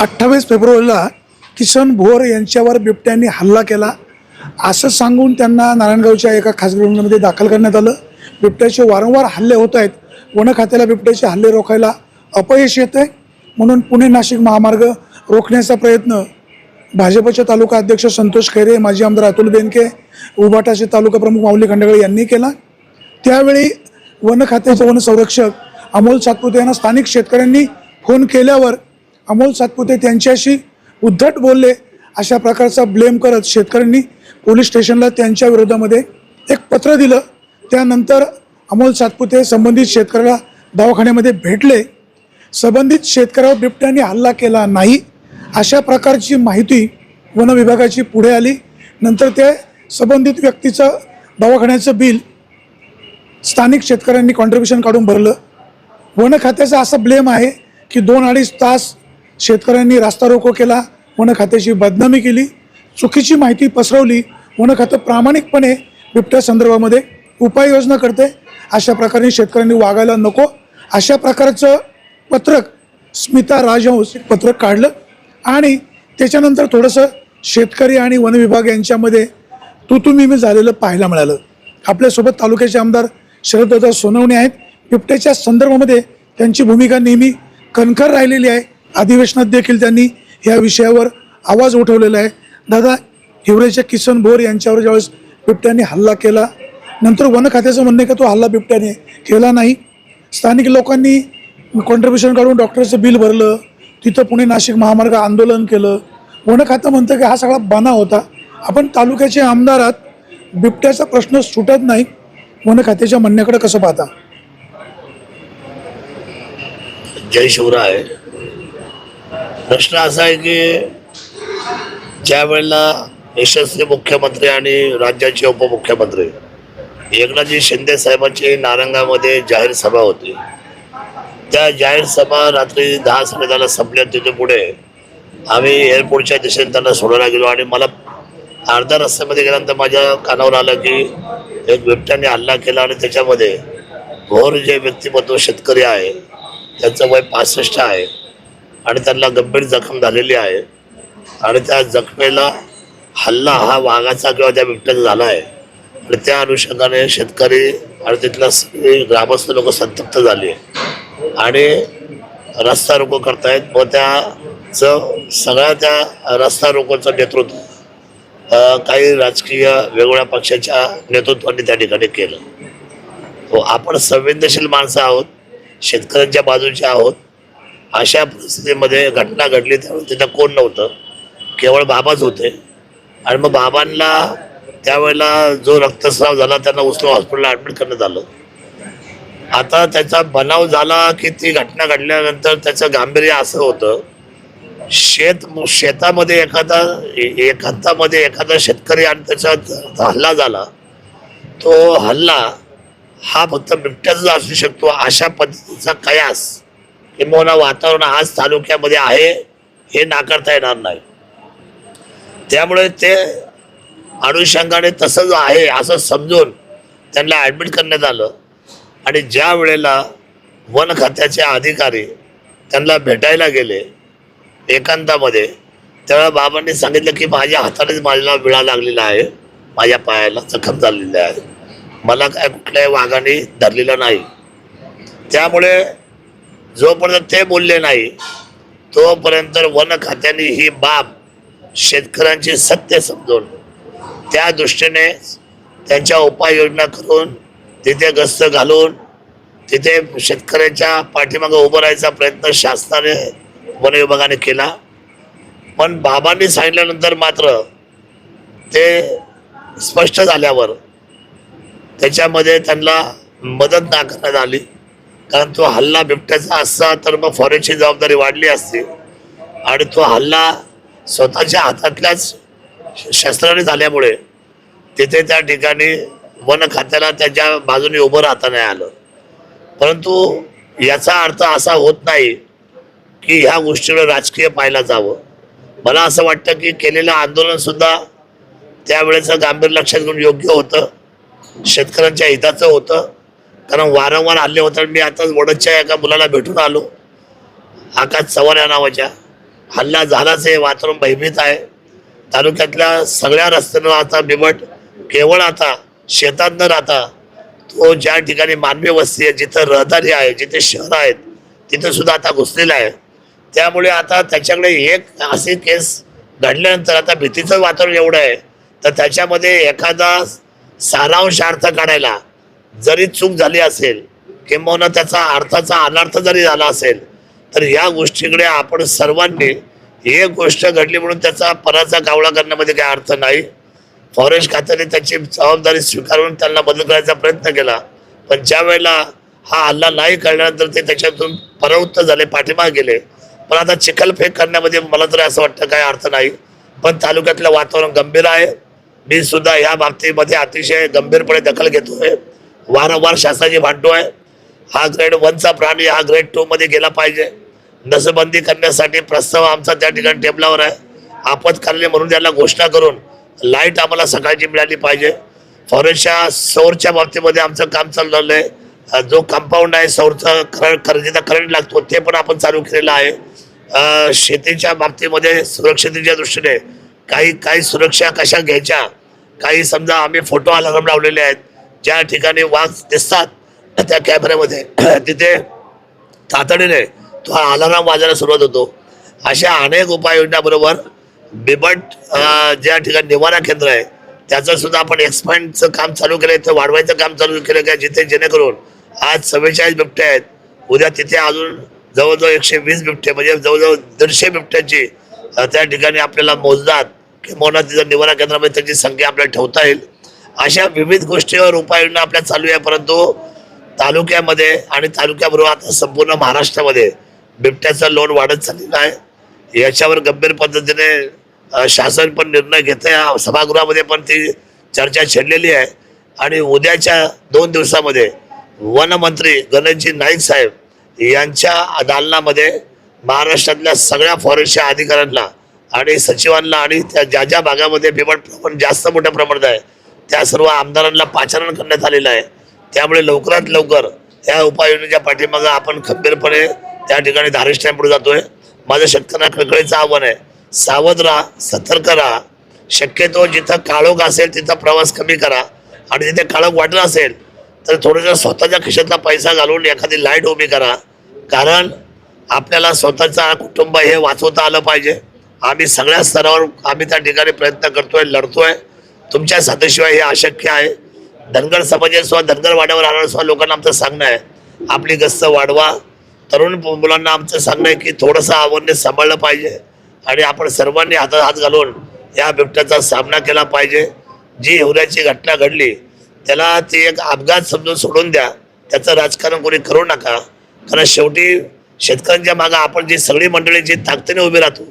अठ्ठावीस फेब्रुवारीला किसन भोर यांच्यावर बिबट्यांनी हल्ला केला. असं सांगून त्यांना नारायणगावच्या एका खासगी रुग्णामध्ये दाखल करण्यात आलं. बिबट्याचे वारंवार हल्ले होत आहेत. वन खात्याला बिबट्याचे हल्ले रोखायला अपयश येत आहे म्हणून पुणे नाशिक महामार्ग रोखण्याचा प्रयत्न भाजपचे तालुका अध्यक्ष संतोष खैरे माजी आमदार अतुल बेनके उबाटाचे तालुका प्रमुख माऊली खंडेगळे यांनी केला. त्यावेळी वन खात्याचे वन संरक्षक अमोल सातपुते यांना स्थानिक शेतकऱ्यांनी फोन केल्यावर अमोल सातपुते त्यांच्याशी उद्धट बोलले. अशा प्रकारचा ब्लेम करत शेतकऱ्यांनी पोलीस स्टेशनला त्यांच्या विरोधामध्ये एक पत्र दिलं. त्यानंतर अमोल सातपुते संबंधित शेतकऱ्याला दवाखान्यामध्ये भेटले. संबंधित शेतकऱ्यावर बिबट्याने हल्ला केला नाही. अशा प्रकारची माहिती वन विभागाची पुढे आली. नंतर ते संबंधित व्यक्तीचं दवाखान्याचं बिल स्थानिक शेतकऱ्यांनी कॉन्ट्रीब्युशन काढून भरलं. वन खात्याचा असा ब्लेम आहे की दोन अडीच तास शेतकऱ्यांनी रास्ता रोको केला वन खात्याची बदनामी केली चुकीची माहिती पसरवली वन खातं प्रामाणिकपणे बिबट्या संदर्भामध्ये उपाययोजना करते अशा प्रकारे शेतकऱ्यांनी वागायला नको अशा प्रकारचं पत्रक स्मिता राजहंस एक पत्रक काढलं आणि त्याच्यानंतर थोडंसं शेतकरी आणि वन विभाग यांच्यामध्ये तू मी झालेलं पाहायला मिळालं. आपल्यासोबत तालुक्याचे आमदार शरददादा सोनवणे आहेत. बिबट्याच्या संदर्भामध्ये त्यांची भूमिका नेहमी कणखर राहिलेली आहे. अधिवेशनात देखील त्यांनी या विषयावर आवाज उठवलेला आहे. दादा हिवरेच्या किसन भोर यांच्यावर ज्यावेळेस बिबट्याने हल्ला केला नंतर वन खात्याचं म्हणणं आहे का तो हल्ला बिबट्याने केला नाही? स्थानिक लोकांनी कॉन्ट्रीब्युशन काढून डॉक्टरचं बिल भरलं तिथं पुणे नाशिक महामार्ग आंदोलन केलं. वन खातं म्हणतं की हा सगळा बना होता. आपण तालुक्याचे आमदार आहात बिबट्याचा प्रश्न सुटत नाही. वन खात्याच्या म्हणण्याकडे कसं पाहता? जय शिवराय. प्रश्न असा आहे की ज्या वेळेला यशस्वी मुख्यमंत्री आणि राज्याचे उपमुख्यमंत्री एकनाथजी शिंदे साहेबांची नारंगामध्ये जाहीर सभा होती. त्या जाहीर सभा रात्री दहा साडे संपल्या तिथे पुढे आम्ही एअरपोर्टच्या दिशेने त्यांना सोडायला गेलो आणि मला अर्ध्या रस्त्यामध्ये गेल्यानंतर माझ्या कानावर आलं की एक बिबट्याने हल्ला केला आणि त्याच्यामध्ये भोर जे व्यक्तिमत्व शेतकरी आहे त्यांचं वय पासष्ट आहे. आणि त्यांना गंभीर जखम झालेली आहे. आणि त्या जखमेला हल्ला हा वाघाचा किंवा त्या बिबट्याचा झाला आहे. आणि त्या अनुषंगाने शेतकरी आणि तिथल्या ग्रामस्थ लोक संतप्त झाली. आणि रस्ता रोको करतायत. व त्याचं सगळ्या त्या रस्ता रोकोचं नेतृत्व काही राजकीय वेगवेगळ्या पक्षाच्या नेतृत्वाने त्या ठिकाणी केलं. हो आपण संवेदनशील माणसं आहोत. शेतकऱ्यांच्या बाजूचे आहोत. अशा परिस्थितीमध्ये घटना घडली त्यावेळी तिथं कोण नव्हतं केवळ बाबाच होते. आणि मग बाबांना त्यावेळेला जो रक्तस्राव झाला त्यांना उचलून हॉस्पिटलला ॲडमिट करण्यात आलं. आता त्याचा बनाव झाला की ती घटना घडल्यानंतर त्याचं गांभीर्य असं होतं शेत शेतामध्ये एखादा ए- एकांतामध्ये एखादा शेतकरी आणि त्याचा हल्ला झाला तो हल्ला हा फक्त बिबट्याचा असू शकतो अशा पद्धतीचा कयास किंबहुना वातावरण आज तालुक्यामध्ये आहे हे नाकारता येणार नाही. त्यामुळे ते अनुषंगाने तसंच आहे असं समजून त्यांना ॲडमिट करण्यात आलं. आणि ज्या वेळेला वन खात्याचे अधिकारी त्यांना भेटायला गेले एकांतामध्ये त्यावेळेला बाबांनी सांगितलं की माझ्या हातानेच माझ्याला विळा लागलेला आहे माझ्या पायाला जखम झालेली आहे. मला काय कुठल्याही वाघाने धरलेलं नाही. त्यामुळे जोपर्यंत ते बोलले नाही तोपर्यंत वन खात्याने ही बाब शेतकऱ्यांची सत्य समजून त्या दृष्टीने त्यांच्या उपाययोजना करून तिथे गस्त घालून तिथे शेतकऱ्याच्या पाठीमागे उभं राहायचा प्रयत्न शासनाने वन विभागाने केला. पण बाबांनी सांगितल्यानंतर मात्र ते स्पष्ट झाल्यावर त्याच्यामध्ये त्यांना मदत नाकारण्यात आली. कारण तो हल्ला बिबट्याचा असता तर मग फॉरेनची जबाबदारी वाढली असती. आणि तो हल्ला स्वतःच्या हातातल्याच शस्त्राने झाल्यामुळे तिथे त्या ठिकाणी वन खात्याला त्याच्या बाजूने उभं राहता नाही आलं. परंतु याचा अर्थ असा होत नाही की ह्या गोष्टीवर राजकीय पाहायला जावं. मला असं वाटतं की केलेलं आंदोलनसुद्धा त्यावेळेचं गांभीर्य लक्षात घेऊन योग्य होतं. शेतकऱ्यांच्या हिताचं होतं. कारण वारंवार हल्ले होतात. मी आताच वडदच्या एका मुलाला भेटून आलो. आकाश चव्हाण या नावाच्या. हल्ला झालाच आहे. वातावरण भयभीत आहे. तालुक्यातल्या सगळ्या रस्त्यांना आता बिबट केवळ आता शेतात न राहता तो ज्या ठिकाणी मानवी वस्ती आहे जिथं रहदारी आहे जिथे शहर आहेत तिथंसुद्धा आता घुसलेला आहे. त्यामुळे आता त्याच्याकडे एक असे केस घडल्यानंतर आता भीतीचं वातावरण एवढं आहे. तर त्याच्यामध्ये एखादा सारांश अर्थ काढायला जरी चूक झाली असेल किंबहुना त्याचा अर्थाचा अनर्थ जरी झाला असेल तर या गोष्टीकडे आपण सर्वांनी एक गोष्ट घडली म्हणून त्याचा पराचा कावळा करण्यामध्ये काही अर्थ नाही. फॉरेस्ट खात्याने त्याची जबाबदारी स्वीकारून त्यांना बदल करायचा प्रयत्न केला. पण ज्या वेळेला हा हल्ला नाही कळल्यानंतर ते त्याच्यातून परावृत्त झाले पाठीमागे गेले. पण आता चिखलफेक करण्यामध्ये मला तरी असं वाटतं काय अर्थ नाही. पण तालुक्यातलं वातावरण गंभीर आहे. मी सुद्धा या बाबतीमध्ये अतिशय गंभीरपणे दखल घेतोय. वारंवार शासनाची आहे. हा ग्रेड वनचा प्राणी हा ग्रेड टू मध्ये गेला पाहिजे. नसबंदी करण्यासाठी प्रस्ताव आमचा त्या ठिकाणी टेबलावर आहे. आपत्कालीन म्हणून त्याला घोषणा करून लाइट आम्हाला सकाळची मिळाली पाहिजे. फॉरेस्टच्या सौरच्या बाबतीमध्ये आमचं काम चाललेलं आहे. जो कंपाऊंड आहे सौरचा करंट खरेदीचा करंट लागतो ते पण आपण चालू केलेलं आहे. शेतीच्या बाबतीमध्ये सुरक्षतेच्या दृष्टीने काही काही सुरक्षा कशा घ्यायच्या? काही समजा आम्ही फोटो अलार्म लावलेले आहेत. ज्या ठिकाणी वाघ दिसतात त्या कॅमेऱ्यामध्ये तिथे तातडीने तो हा अलाराम वाजायला सुरुवात होतो. अशा अनेक उपाययोजनाबरोबर बिबट ज्या ठिकाणी निवारा केंद्र आहे त्याचं सुद्धा आपण एक्सपांडचं काम चालू केलं ते वाढवायचं काम चालू केलं काय जिथे जेणेकरून आज सव्वेचाळीस बिबटे आहेत उद्या तिथे अजून जवळजवळ एकशे वीस बिबटे म्हणजे जवळजवळ दीडशे बिबट्यांची त्या ठिकाणी आपल्याला मोजदात किंवा तिथं निवारा केंद्रामध्ये त्याची संख्या आपल्याला ठेवता येईल. अशा विविध गोष्टीवर उपाययोजना आपल्या चालू आहे. परंतु तालुक्यामध्ये आणि तालुक्याबरोबर आता संपूर्ण महाराष्ट्रामध्ये बिबट्याचं लोन वाढत चाललेला आहे. याच्यावर गंभीर पद्धतीने शासन पण निर्णय घेत आहे सभागृहामध्ये पण ती चर्चा छेडलेली आहे. आणि उद्याच्या दोन दिवसामध्ये वनमंत्री गणेशजी नाईक साहेब यांच्या दालनामध्ये महाराष्ट्रातल्या सगळ्या फॉरेस्टच्या अधिकाऱ्यांना आणि सचिवांना आणि त्या ज्या ज्या भागामध्ये बिबट प्रमाण जास्त मोठ्या प्रमाणात आहे त्या सर्व आमदारांना पाचारण करण्यात आलेलं आहे. त्यामुळे लवकरात लवकर या उपाययोजनेच्या पाठीमागं आपण खंबीरपणे त्या ठिकाणी धारिष्ट्या पुढे जातोय. माझं शेतकऱ्यांना कळकळीचं आव्हान आहे. सावध राहा सतर्क राहा. शक्यतो जिथं काळोख असेल तिथं प्रवास कमी करा. आणि जिथे काळोख वाटलं असेल तर थोडंसं स्वतःच्या खिशातला पैसा घालून एखादी लाइट उभी करा. कारण आपल्याला स्वतःचा कुटुंब हे वाचवता आलं पाहिजे. आम्ही सगळ्या स्तरावर आम्ही त्या ठिकाणी प्रयत्न करतोय लढतोय. तुमच्या साथीशिवाय हे अशक्य आहे. धनगर समाजासुद्धा धनगर वाड्यावर राहणाऱ्या सुद्धा लोकांना आमचं सांगणं आहे. आपली गस्त वाढवा. तरुण मुलांना आमचं सांगणं आहे की थोडंसं आवडणे सांभाळलं पाहिजे. आणि आपण सर्वांनी हातात हात घालून या बिबट्याचा सामना केला पाहिजे. जी हिवऱ्याची घटना घडली त्याला ती एक अपघात समजून सोडून द्या. त्याचं राजकारण कोणी करू नका. कारण शेवटी शेतकऱ्यांच्या मागं आपण जी सगळी मंडळी जी ताकदीने उभी राहतो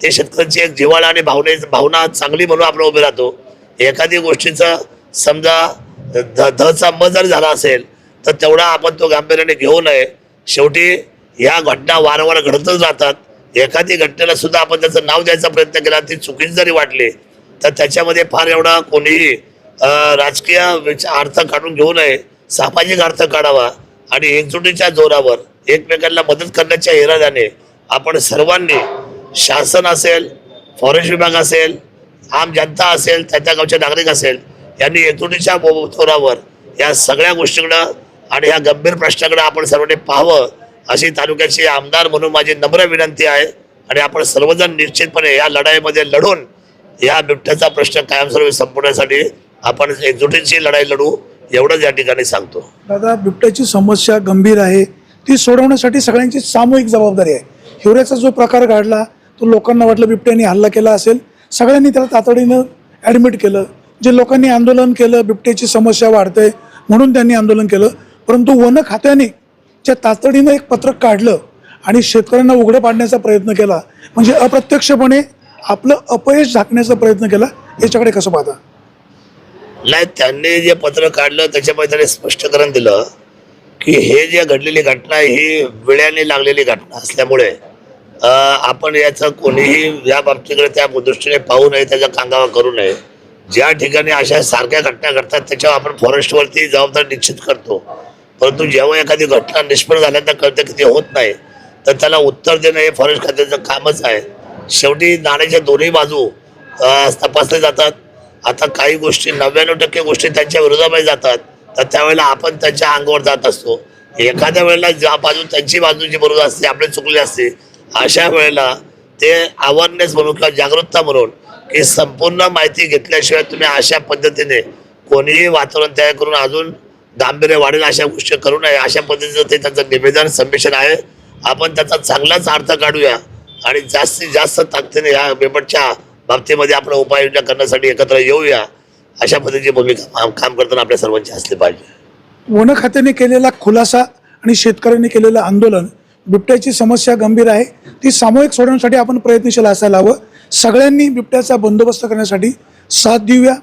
ते शेतकऱ्यांची एक जिव्हाळा आणि भावने भावना चांगली म्हणून आपण उभे राहतो. एखादी गोष्टीचा समजा ध धचा म जर झाला असेल तर तेवढा आपण तो गांभीर्याने घेऊ नये. शेवटी या घटना वारंवार घडतच राहतात. एखादी घटनेला सुद्धा आपण त्याचं नाव द्यायचा प्रयत्न केला ती चुकीची जरी वाटली तर त्याच्यामध्ये फार एवढा कोणीही राजकीय अर्थ काढून घेऊ नये. सामाजिक अर्थ काढावा आणि एकजुटीच्या जोरावर एकमेकांना मदत करण्याच्या इराद्याने आपण सर्वांनी शासन असेल फॉरेस्ट विभाग असेल आम जनता असेल त्या त्या गावचे नागरिक असेल यांनी येतुडीच्या बो- या सगळ्या गोष्टीकडं आणि ह्या गंभीर प्रश्नाकडे आपण सर्वांनी पाहावं अशी तालुक्याची आमदार म्हणून माझी नम्र विनंती आहे. आणि आपण सर्वजण निश्चितपणे या लढाईमध्ये लढून या बिबट्याचा प्रश्न कायमस्वरूपी संपवण्यासाठी आपण एकजुटीची लढाई लढू एवढंच या ठिकाणी सांगतो. दादा बिबट्याची समस्या गंभीर आहे. ती सोडवण्यासाठी सगळ्यांची सामूहिक जबाबदारी आहे. हिवऱ्याचा जो प्रकार घडला तो लोकांना वाटलं बिबट्याने हल्ला केला असेल सगळ्यांनी त्याला तातडीनं ॲडमिट केलं. जे लोकांनी आंदोलन केलं बिबट्याची समस्या वाढते म्हणून त्यांनी आंदोलन केलं. परंतु वन खात्याने ज्या तातडीनं एक पत्रक काढलं आणि शेतकऱ्यांना उघडं पाडण्याचा प्रयत्न केला म्हणजे अप्रत्यक्षपणे आपलं अपयश झाकण्याचा प्रयत्न केला याच्याकडे कसं पाहता? नाही त्यांनी जे पत्र काढलं त्याच्यामध्ये त्याने स्पष्टीकरण दिलं की हे जे घडलेली घटना आहे ही वेळाने लागलेली घटना असल्यामुळे आपण याचं कोणीही या बाबतीकडे त्या दृष्टीने पाहू नये त्याचा कांगावा करू नये. ज्या ठिकाणी अशा सारख्या घटना घडतात त्याच्यावर आपण फॉरेस्टवरती जबाबदारी निश्चित करतो. परंतु जेव्हा एखादी घटना निष्फळ झाल्यानंतर कळतं की ते होत नाही तर त्याला उत्तर देणं हे फॉरेस्ट खात्याचं कामच आहे. शेवटी नाण्याच्या दोन्ही बाजू तपासले जातात. आता काही गोष्टी नव्याण्णव टक्के गोष्टी त्यांच्या विरोधामध्ये जातात. तर त्यावेळेला आपण त्यांच्या अंगावर जात असतो. एखाद्या वेळेला ज्या बाजू त्यांची बाजू जी बरोबर असते आपली चुकली असते अशा वेळेला ते अवेअरनेस म्हणून किंवा जागरूकता म्हणून की संपूर्ण माहिती घेतल्याशिवाय तुम्ही अशा पद्धतीने कोणीही वातावरण तयार करून अजून गांभीर्य वाढेल अशा गोष्टी करू नये. अशा पद्धतीचं ते त्यांचं निवेदन संमिशन आहे. आपण त्याचा चांगलाच अर्थ काढूया आणि जास्तीत जास्त ताकदीने ह्या बेपटच्या बाबतीमध्ये आपण उपाययोजना करण्यासाठी एकत्र येऊया. अशा पद्धतीची भूमिका काम- काम करताना आपल्या सर्वांची असली पाहिजे. वन खात्याने केलेला खुलासा आणि शेतकऱ्यांनी केलेलं आंदोलन बिबट्याची समस्या गंभीर आहे. ती सामूहिक सोडवण्यासाठी आपण प्रयत्नशील असायला हवं. सगळ्यांनी बिबट्याचा बंदोबस्त करण्यासाठी साथ देऊया.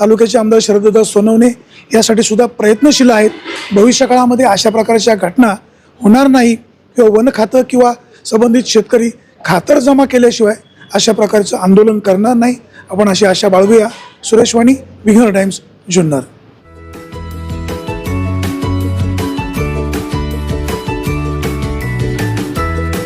तालुक्याचे आमदार शरददा सोनवणे यासाठी सुद्धा प्रयत्नशील आहेत. भविष्यकाळामध्ये अशा प्रकारच्या घटना होणार नाही. किंवा वन खातं किंवा संबंधित शेतकरी खातर जमा केल्याशिवाय अशा प्रकारचं आंदोलन करणार नाही. आपण अशी आशा बाळगूया. सुरेश वाणी विघ्नर टाइम्स जुन्नर.